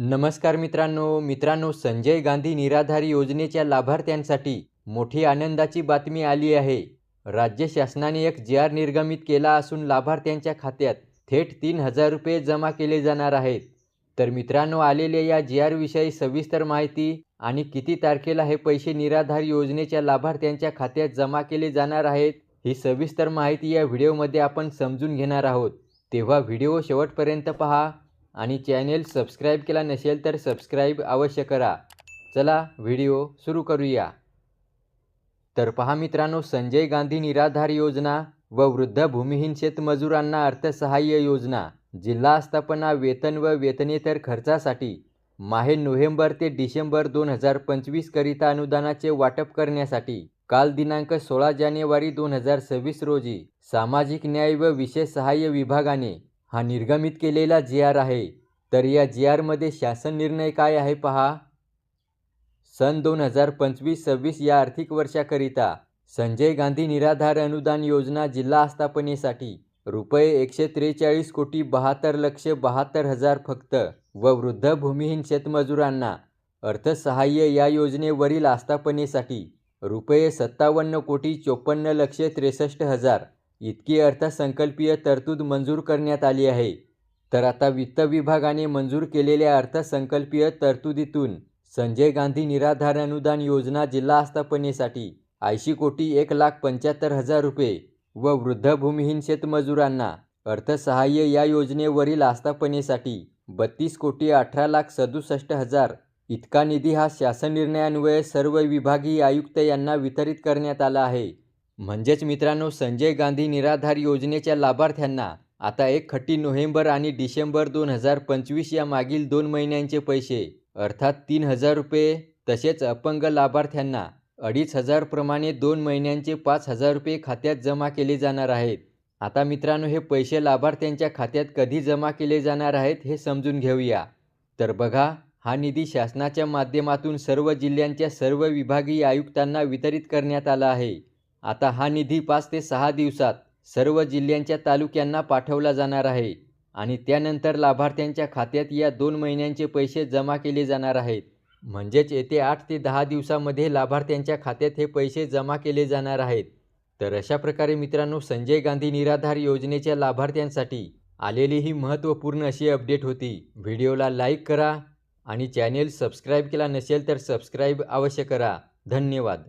नमस्कार मित्रांनो मित्रांनो संजय गांधी निराधार योजनेच्या लाभार्थ्यांसाठी मोठी आनंदाची बातमी आली आहे. राज्य शासनाने एक जी आर निर्गमित केला असून लाभार्थ्यांच्या खात्यात थेट तीन हजार रुपये जमा केले जाणार आहेत. तर मित्रांनो आलेल्या या जी आरविषयी सविस्तर माहिती आणि किती तारखेला हे पैसे निराधार योजनेच्या लाभार्थ्यांच्या खात्यात जमा केले जाणार आहेत ही सविस्तर माहिती या व्हिडिओमध्ये आपण समजून घेणार आहोत. तेव्हा व्हिडिओ शेवटपर्यंत पहा. आणि चॅनेल सबस्क्राईब केला नसेल तर सबस्क्राईब अवश्य करा. चला व्हिडिओ सुरू करूया. तर पहा मित्रांनो संजय गांधी निराधार योजना व वृद्ध भूमिहीन शेतमजुरांना अर्थसहाय्य योजना जिल्हा आस्थापना वेतन व वेतनेतर खर्चासाठी माहे नोव्हेंबर ते डिसेंबर दोन हजार पंचवीसकरिता अनुदानाचे वाटप करण्यासाठी काल दिनांक सोळा जानेवारी दोन हजार सव्वीस रोजी सामाजिक न्याय व विशेष सहाय्य विभागाने हा निर्गमित केलेला जी आर आहे तर या जी आरमध्ये शासन निर्णय काय आहे पहा. सन दोन हजार पंचवीस सव्वीस या आर्थिक वर्षाकरिता संजय गांधी निराधार अनुदान योजना जिल्हा आस्थापनेसाठी रुपये एकशे त्रेचाळीस कोटी बहात्तर लक्ष बहात्तर हजार फक्त व वृद्ध भूमिहीन शेतमजुरांना अर्थसहाय्य या योजनेवरील आस्थापनेसाठी रुपये सत्तावन्न कोटी चोपन्न लक्ष त्रेसष्ट हजार इतकी अर्थसंकल्पीय तरतूद मंजूर करण्यात आली आहे. तर आता वित्त विभागाने मंजूर केलेल्या अर्थसंकल्पीय तरतुदीतून संजय गांधी निराधार अनुदान योजना जिल्हा आस्थापनेसाठी ऐंशी कोटी एक लाख पंच्याहत्तर हजार रुपये व वृद्ध भूमिहीन शेतमजुरांना अर्थसहाय्य या योजनेवरील आस्थापनेसाठी बत्तीस कोटी अठरा लाख सदुसष्ट हजार इतका निधी हा शासन निर्णयान्वये सर्व विभागीय आयुक्त यांना वितरित करण्यात आला आहे. म्हणजेच मित्रांनो संजय गांधी निराधार योजनेच्या लाभार्थ्यांना आता एक खट्टी नोव्हेंबर आणि डिसेंबर दोन हजार पंचवीस या मागील दोन महिन्यांचे पैसे अर्थात तीन हजार रुपये तसेच अपंग लाभार्थ्यांना अडीच हजार प्रमाणे दोन महिन्यांचे पाच हजार रुपये खात्यात जमा केले जाणार आहेत. आता मित्रांनो हे पैसे लाभार्थ्यांच्या खात्यात कधी जमा केले जाणार आहेत हे समजून घेऊया. तर बघा हा निधी शासनाच्या माध्यमातून सर्व जिल्ह्यांच्या सर्व विभागीय आयुक्तांना वितरित करण्यात आला आहे. आता हा निधी पाच ते सहा दिवसात सर्व जिल्ह्यांच्या तालुक्यांना पाठवला जाणार आहे आणि त्यानंतर लाभार्थ्यांच्या खात्यात या दोन महिन्यांचे पैसे जमा केले जाणार आहेत. म्हणजेच येते आठ ते दहा दिवसामध्ये लाभार्थ्यांच्या खात्यात हे पैसे जमा केले जाणार आहेत. तर अशा प्रकारे मित्रांनो संजय गांधी निराधार योजनेच्या लाभार्थ्यांसाठी आलेली ही महत्त्वपूर्ण अशी अपडेट होती. व्हिडिओला लाईक करा आणि चॅनेल सबस्क्राईब केला नसेल तर सबस्क्राईब अवश्य करा. धन्यवाद.